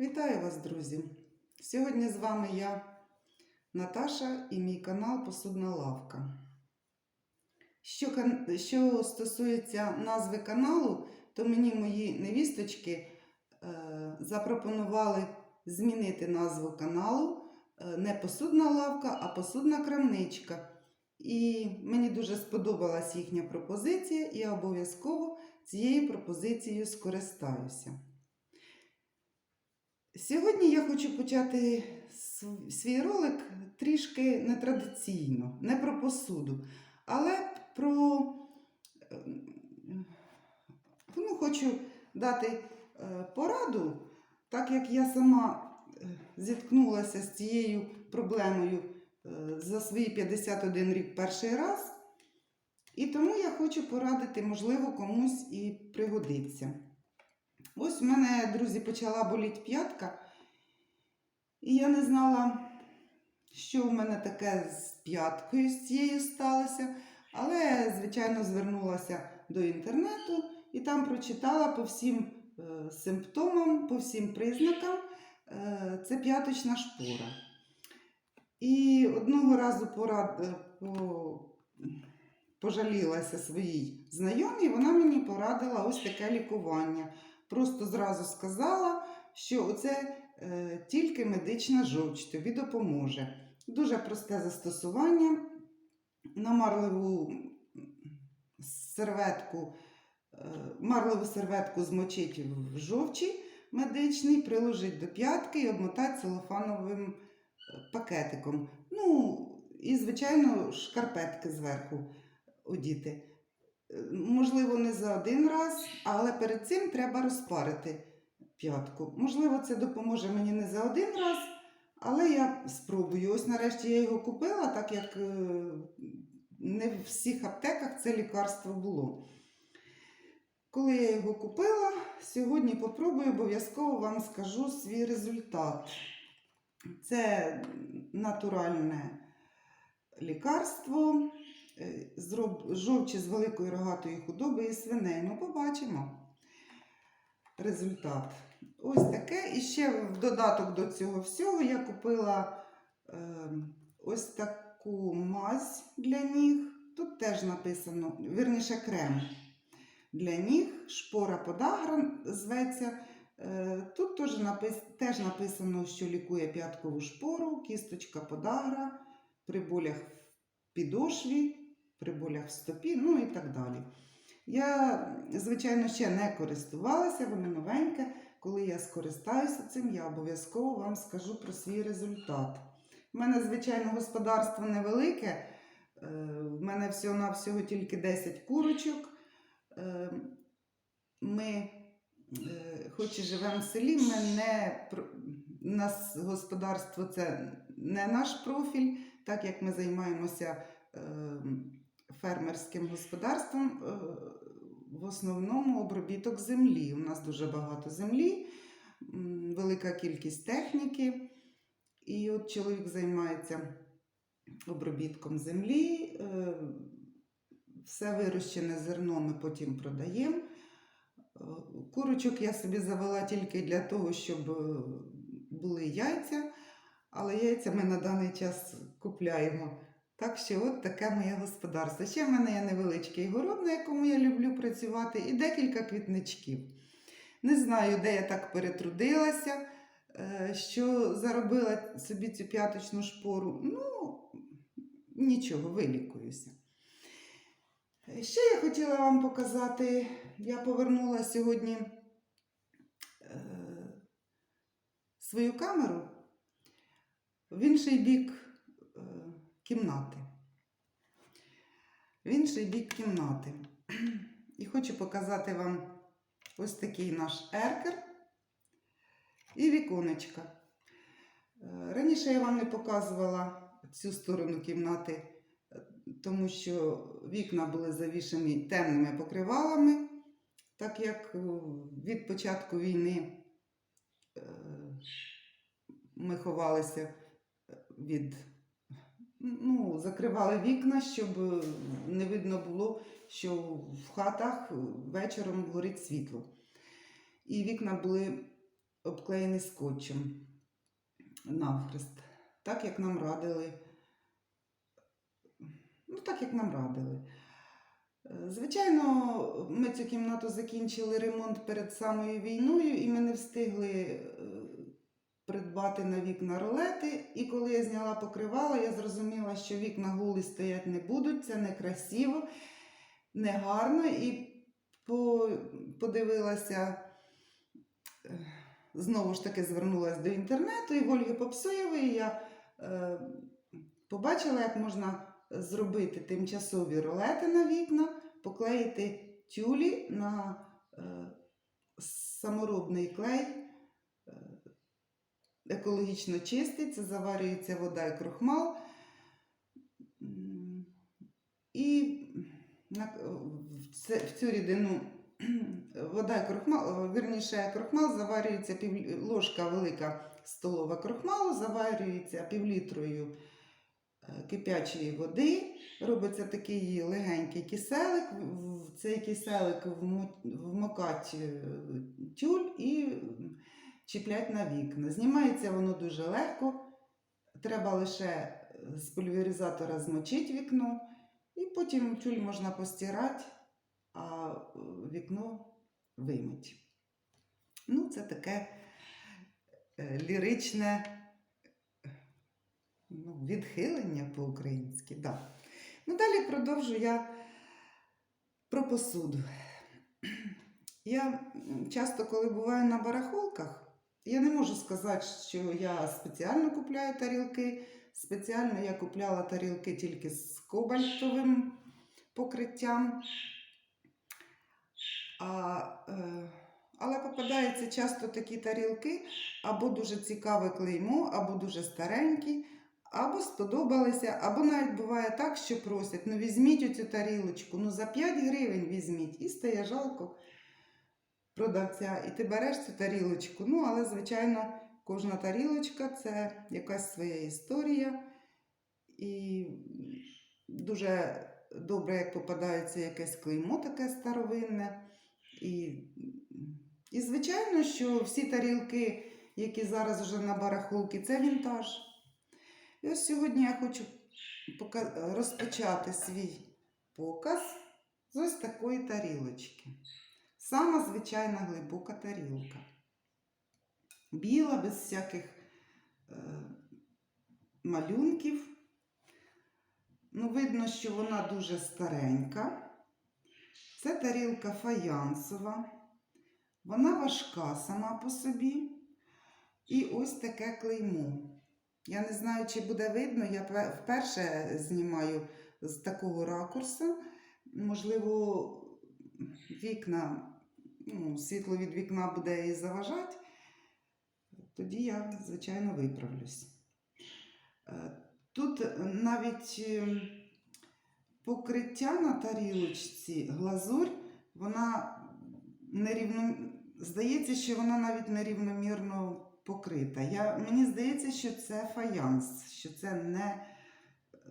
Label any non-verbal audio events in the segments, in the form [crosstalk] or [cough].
Вітаю вас, друзі! Сьогодні з вами я, Наташа, і мій канал Посудна Лавка. Що, що стосується назви каналу, то мені мої невісточки е, запропонували змінити назву каналу е, не Посудна лавка, а Посудна крамничка. І мені дуже сподобалась їхня пропозиція, і я обов'язково цією пропозицією скористаюся. Сьогодні я хочу почати свій ролик трішки нетрадиційно, не про посуду, але про е, ну, хочу дати е, пораду, так як я сама е, зіткнулася з цією проблемою за свої 51 рік перший раз. І тому я хочу порадити, можливо, комусь і пригодиться. Ось в мене, друзі, почала боліти п'ятка, і я не знала, що в мене таке з п'яткою з цією сталося. Але, звичайно, звернулася до інтернету і там прочитала по всім е, симптомам, по всім признакам е, це п'яточна шпора. І одного разу порад, е, по, пожалілася своїй знайомій, вона мені порадила ось таке лікування. Просто зразу сказала, що це е, тільки медична жовч тобі допоможе. Дуже просте застосування. На марливу серветку, е, марливу серветку змочить в жовчі медичний, приложить до п'ятки і обмотать целофановим е, пакетиком. Ну, і, звичайно, шкарпетки зверху одіти. Е, Можливо, не за один раз, але перед цим треба розпарити п'ятку. Можливо, це допоможе мені не за один раз, але я спробую. Ось нарешті я його купила, так як е, не в всіх аптеках це лікарство було. Коли я його купила, сьогодні попробую, обов'язково вам скажу свій результат. Це натуральне лікарство жовчі з великої рогатої худоби і свиней. Ну, побачимо результат. Ось таке. І ще в додаток до цього всього я купила е, ось таку мазь для ніг. Тут теж написано, вірніше крем для ніг, шпора подагра зветься. Е, Тут теж, напис... теж написано, що лікує п'яткову шпору, кісточка подагра, при болях в підошві, при болях в стопі, ну і так далі. Я, звичайно, ще не користувалася, воно новеньке. Коли я скористаюся цим, я обов'язково вам скажу про свій результат. У мене, звичайно, господарство невелике. е, В мене всього-навсього тільки 10 курочок. Е, Ми, е, хоч і живемо в селі, ми не нас господарство це не наш профіль, так як ми займаємося е, фермерським господарством, е, в основному обробіток землі. У нас дуже багато землі, велика кількість техніки. І от чоловік займається обробітком землі. е, Все вирощене зерно ми потім продаємо. Е, Курочок я собі завела тільки для того, щоб були яйця, але яйця ми на даний час купляємо. Так що от таке моє господарство. Ще в мене є невеличкий город, на якому я люблю працювати, і декілька квітничків. Не знаю, де я так перетрудилася, е, що заробила собі цю п'яточну шпору. Ну, нічого, вилікуюся. Ще я хотіла вам показати, я повернула сьогодні е, свою камеру в інший бік кімнати. В інший бік кімнати. [clears throat] І хочу показати вам ось такий наш еркер і віконечка. Е, Раніше я вам не показувала цю сторону кімнати, е, тому що вікна були завішані темними покривалами, так як е, від початку війни ми ховалися від ну, закривали вікна, щоб е, не видно було, що в хатах вечором горить світло. І вікна були обклеєний скотчем навхрест, так як нам радили. Ну, так як нам радили. Е, Звичайно, ми цю кімнату закінчили ремонт перед самою війною, і ми не встигли е, придбати на вікна ролети. І коли я зняла покривало, я зрозуміла, що вікна гулі стоять не будуть, це некрасиво, негарно. І подивилася, е, знову ж таки звернулася до інтернету, і Ольги Попсоєвої я е, побачила, як можна зробити тимчасові ролети на вікна, поклеїти тюлі на е, саморобний клей. Екологічно чистий, це заварюється вода і крохмал. І в, цю рідину [clears throat] вода і крохмал, вірніше, крохмал заварюється пів, ложка велика столова крохмалу, заварюється півлітрою е, кипячої води. Робиться такий легенький киселик. В цей киселик вмо- вмокать е, тюль і чіплять на вікна. Знімається воно дуже легко. Треба лише з пульверизатора змочити вікно, і потім тюль можна постирати, а е, вікно вимить. Ну, це таке е, ліричне ну, відхилення по-українськи. Да. Ну, далі продовжу я про посуду. Я часто, коли буваю на барахолках, я не можу сказати, що я спеціально купляю тарілки. Спеціально я купляла тарілки тільки з кобальтовим покриттям. А, е, але попадаються часто такі тарілки, або дуже цікаве клеймо, або дуже старенькі, або сподобалися, або навіть буває так, що просять: ну візьміть оцю тарілочку, ну за 5 гривень візьміть. І стає жалко продавця. І ти береш цю тарілочку. Ну, але, звичайно, кожна тарілочка це якась своя історія. І дуже добре, як попадається якесь клеймо таке старовинне. І, і звичайно, що всі тарілки, які зараз вже на барахолці, це вінтаж. І ось сьогодні я хочу розпочати свій показ з ось такої тарілочки. Сама звичайна глибока тарілка. Біла, без всяких е, малюнків. Ну, видно, що вона дуже старенька. Це тарілка фаянсова. Вона важка сама по собі. І ось таке клеймо. Я не знаю, чи буде видно, я вперше знімаю з такого ракурсу. Можливо, вікна, ну, світло від вікна буде і заважати. Тоді я, звичайно, виправлюсь. Е, Тут навіть е, покриття на тарілочці, глазурь, вона нерівно... Здається, що вона навіть нерівномірно покрита. Я... Мені здається, що це фаянс, що це не е,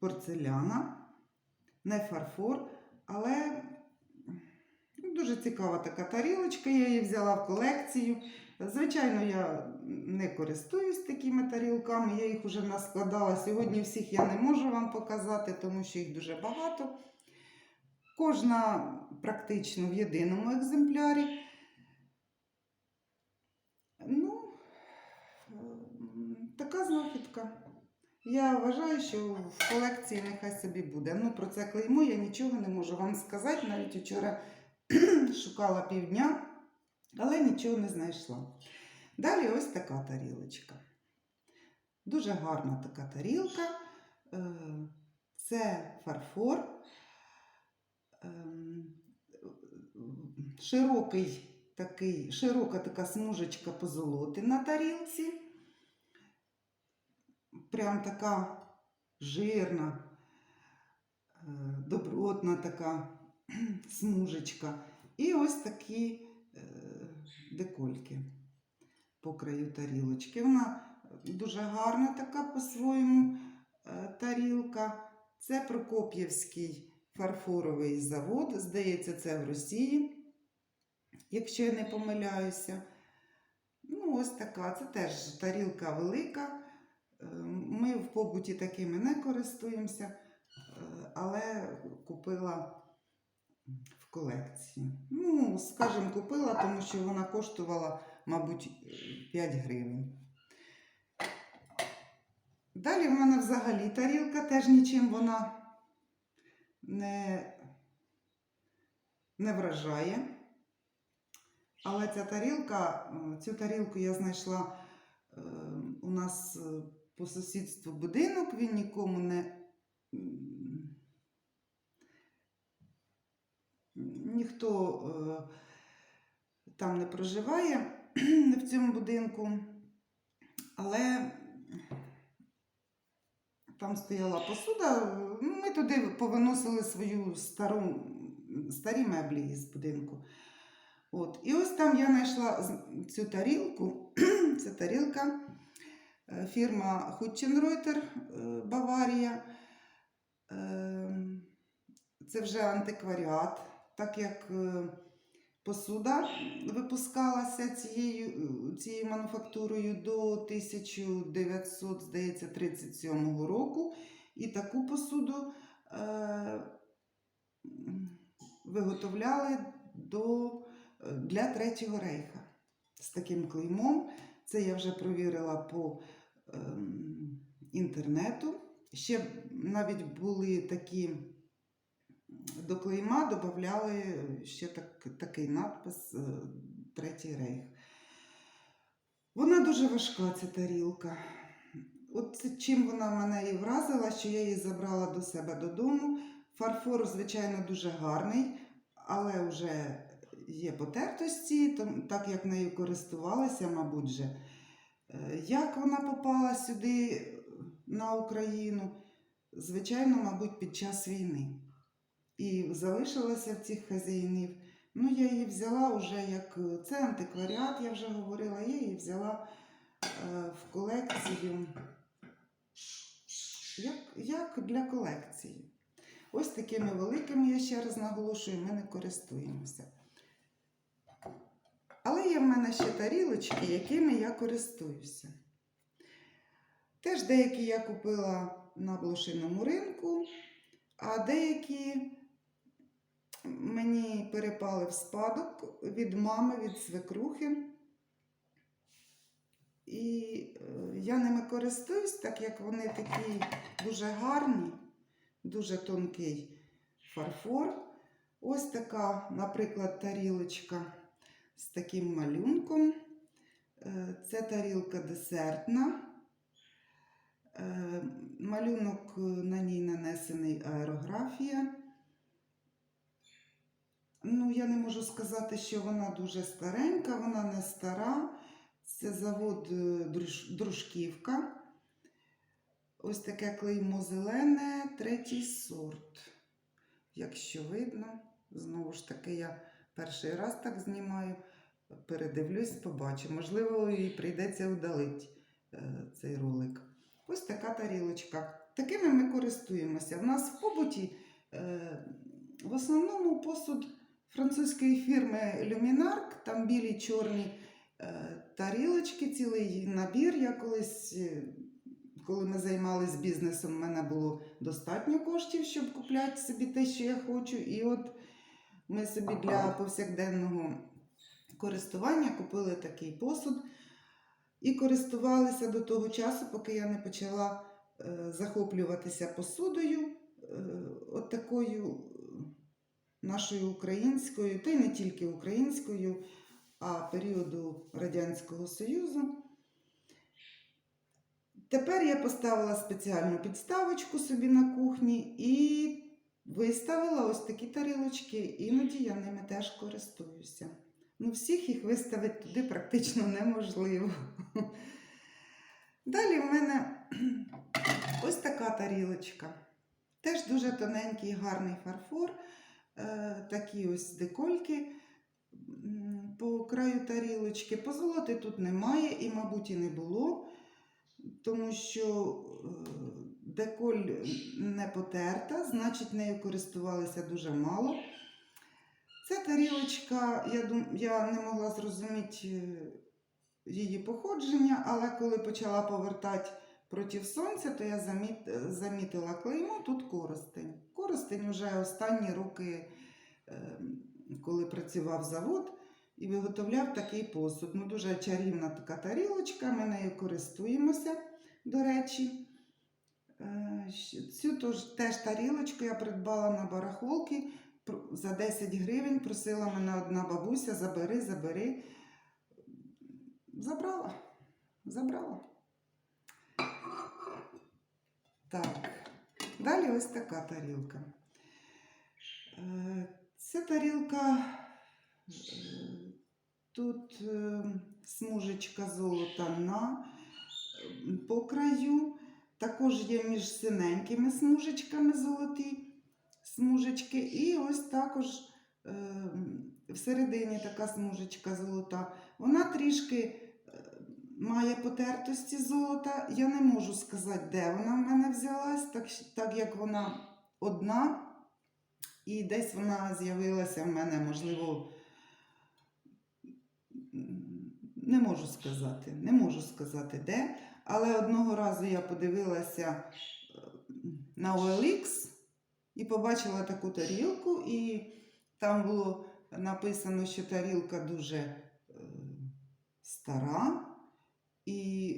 порцеляна, не фарфор, але дуже цікава така тарілочка. Я її взяла в колекцію. Звичайно, я не користуюсь такими тарілками, я їх вже наскладала. Сьогодні всіх я не можу вам показати, тому що їх дуже багато. Кожна практично в єдиному екземплярі. Ну, така знахідка. Я вважаю, що в колекції нехай собі буде. Ну, про це клеймо я нічого не можу вам сказати. Навіть вчора шукала півдня, але нічого не знайшла. Далі ось така тарілочка. Дуже гарна така тарілка. Е, Це фарфор. Ем, Широкий такий, широка така смужечка позолоти на тарілці. Прям така жирна, е, добротна така [clears throat] смужечка. І ось такі е, декольки по краю тарілочки. Вона дуже гарна така по-своєму е, тарілка. Це Прокоп'євський фарфоровий завод. Здається, це в Росії. якщо я не помиляюся. Ну, ось така. Це теж тарілка велика. Е, Ми в побуті такими не користуємося, але купила колекції. Ну, скажімо, купила, тому що вона коштувала, мабуть, 5 гривень. Далі в мене взагалі тарілка теж нічим вона не, не вражає. Але ця тарілка, цю тарілку я знайшла е, у нас е, по сусідству будинок, він нікому не. Ніхто е, там не проживає [clears throat] в цьому будинку, але там стояла посуда. Ми туди повиносили свою стару, старі меблі з будинку. От. І ось там я знайшла цю тарілку. [clears throat] Це тарілка е, фірма Хутченройтер е, Баварія. Ем, Це вже антикваріат, так як е, посуда випускалася цією, цією мануфактурою до 1900, здається, року. І таку посуду е, виготовляли до, е, для Третього рейха з таким клеймом. Це я вже провірила по ем, інтернету. Ще навіть були такі до клейма додавали ще так, такий надпис е, Третій рейх. Вона дуже важка, ця тарілка. От чим вона мене і вразила, що я її забрала до себе додому. Фарфор, звичайно, дуже гарний, але вже є потертості, так як нею користувалася, мабуть. же. Е, Як вона попала сюди на Україну? Звичайно, мабуть, під час війни. І залишилася в цих хазяїнів. Ну, я її взяла вже як це антикваріат, я вже говорила, я її взяла е, в колекцію. Як, як для колекції. Ось такими великими, я ще раз наголошую, ми не користуємося. Але є в мене ще тарілочки, якими я користуюся. Теж деякі я купила на блошиному ринку, а деякі мені перепали в спадок від мами, від свекрухи. І е, я ними користуюсь, так як вони такі дуже гарні, дуже тонкий фарфор. Ось така, наприклад, тарілочка з таким малюнком. Е, Це тарілка десертна. Е, Малюнок на ній нанесений аерографія. Ну, я не можу сказати, що вона дуже старенька, вона не стара. Це завод е, Дружківка. Ось таке клеймо зелене, третій сорт. Якщо видно, знову ж таки, я перший раз так знімаю, передивлюсь, побачу. Можливо, і прийдеться удалити е, цей ролик. Ось така тарілочка. Такими ми користуємося. В нас в побуті е, в основному посуд французької фірми Люмінарк, там білі чорні е, тарілочки, цілий набір. Я колись, е, коли ми займалися бізнесом, в мене було достатньо коштів, щоб купляти собі те, що я хочу. І от ми собі для повсякденного користування купили такий посуд і користувалися до того часу, поки я не почала е, захоплюватися посудою, от такою нашою українською, та й не тільки українською, а періоду Радянського Союзу. Тепер я поставила спеціальну підставочку собі на кухні і виставила ось такі тарілочки. Іноді я ними теж користуюся. Ну, всіх їх виставити туди практично неможливо. Далі в мене ось така тарілочка. Теж дуже тоненький, гарний фарфор. Е, такі ось декольки по краю тарілочки. Позолоти тут немає і, мабуть, і не було, тому що е, деколь не потерта, значить, нею користувалися дуже мало. Ця тарілочка, я, дум, я не могла зрозуміти е, її походження, але коли почала повертати проти сонця, то я заміт, замітила клеймо, тут коростень. Коростень вже останні роки, е, коли працював завод і виготовляв такий посуд. Ну, дуже чарівна така тарілочка, ми нею користуємося, до речі. Е, Цю теж тарілочку я придбала на барахолки за 10 гривень. Просила мене одна бабуся, забери, забери. Забрала. Забрала. Так. Далі ось така тарілка. Е, Ця тарілка. е, Тут е, смужечка золота на по краю. Також є між синенькими смужечками золоті смужечки. І ось також всередині така смужечка золота. Вона трішки має потертості золота. Я не можу сказати, де вона в мене взялась, так, так як вона одна. І десь вона з'явилася в мене, можливо, не можу сказати, не можу сказати де. Але одного разу я подивилася е, на OLX і побачила таку тарілку, і там було написано, що тарілка дуже е, стара і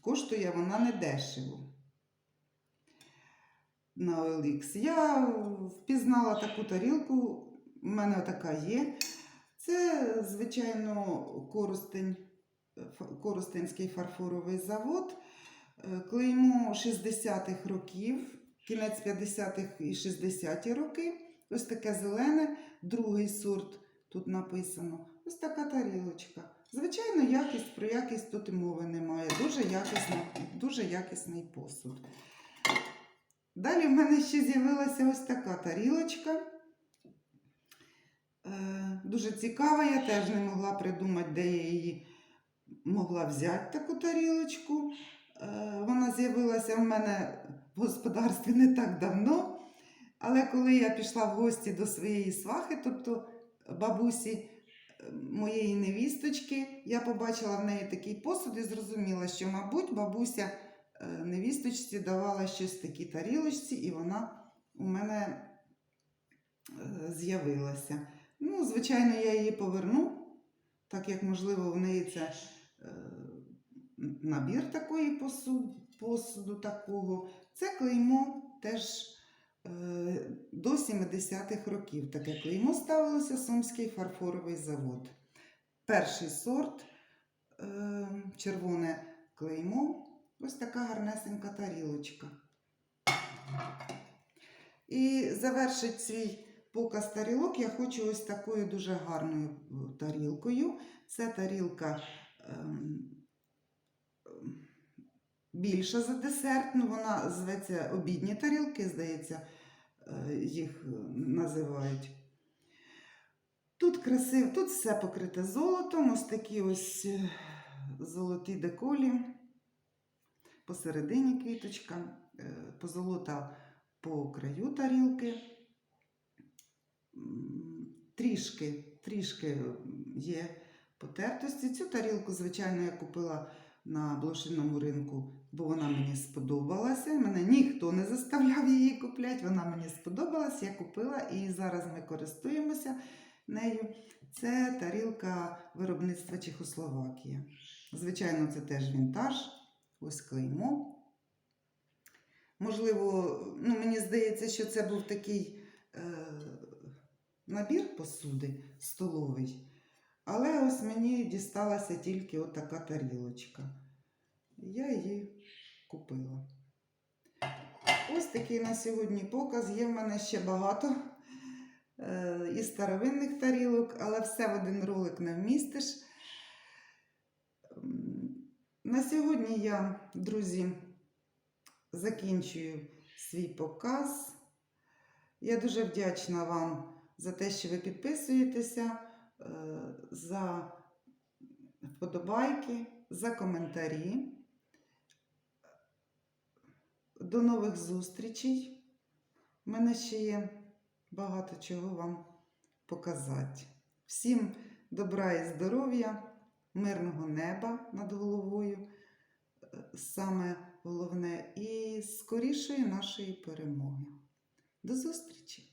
коштує вона недешево. На OLX. Я впізнала таку тарілку, в мене така є. Це, звичайно, коростень, Коростенський фарфоровий завод. Е, Клеймо 60-х років, кінець 50-х і 60-ті роки. Ось таке зелене, другий сорт тут написано. Ось така тарілочка. Звичайно, якість про якість тут і мови немає. Дуже, якісна, дуже якісний посуд. Далі в мене ще з'явилася ось така тарілочка. Е, Дуже цікава, я теж не могла придумати, де я її могла взяти таку тарілочку. Е, Вона з'явилася в мене в господарстві не так давно. Але коли я пішла в гості до своєї свахи, тобто бабусі моєї невісточки, я побачила в неї такий посуд і зрозуміла, що, мабуть, бабуся е, невісточці давала щось в такій тарілочці, і вона у мене е, з'явилася. Ну, звичайно, я її поверну, так як, можливо, в неї це е, набір такої посуду, посуду такого. Це клеймо теж до 70-х років. Таке клеймо ставилося Сумський фарфоровий завод. Перший сорт, е, червоне клеймо, ось така гарнесенька тарілочка. І завершить свій показ тарілок я хочу ось такою дуже гарною е, тарілкою. Це тарілка ем, більша за десерт, ну вона зветься обідні тарілки, здається, е, їх е, називають. Тут красиво, тут все покрите золотом, ось такі ось е, золоті деколі. Посередині квіточка, позолота по краю тарілки. Трішки, трішки є потертості. Цю тарілку, звичайно, я купила на блошиному ринку, бо вона мені сподобалася. Мене ніхто не заставляв її купляти. Вона мені сподобалась, я купила і зараз ми користуємося нею. Це тарілка виробництва Чехословакія. Звичайно, це теж вінтаж, ось клеймо. Можливо, ну, мені здається, що це був такий е, набір посуди столовий. Але ось мені дісталася тільки от така тарілочка. Я її купила. Ось такий на сьогодні показ. Є в мене ще багато е, і старовинних тарілок, але все в один ролик не вмістиш. На сьогодні я, друзі, закінчую свій показ. Я дуже вдячна вам за те, що ви підписуєтеся, е, за вподобайки, за коментарі. До нових зустрічей. У мене ще є багато чого вам показати. Всім добра і здоров'я, мирного неба над головою, е, саме головне, і скорішої нашої перемоги. До зустрічі!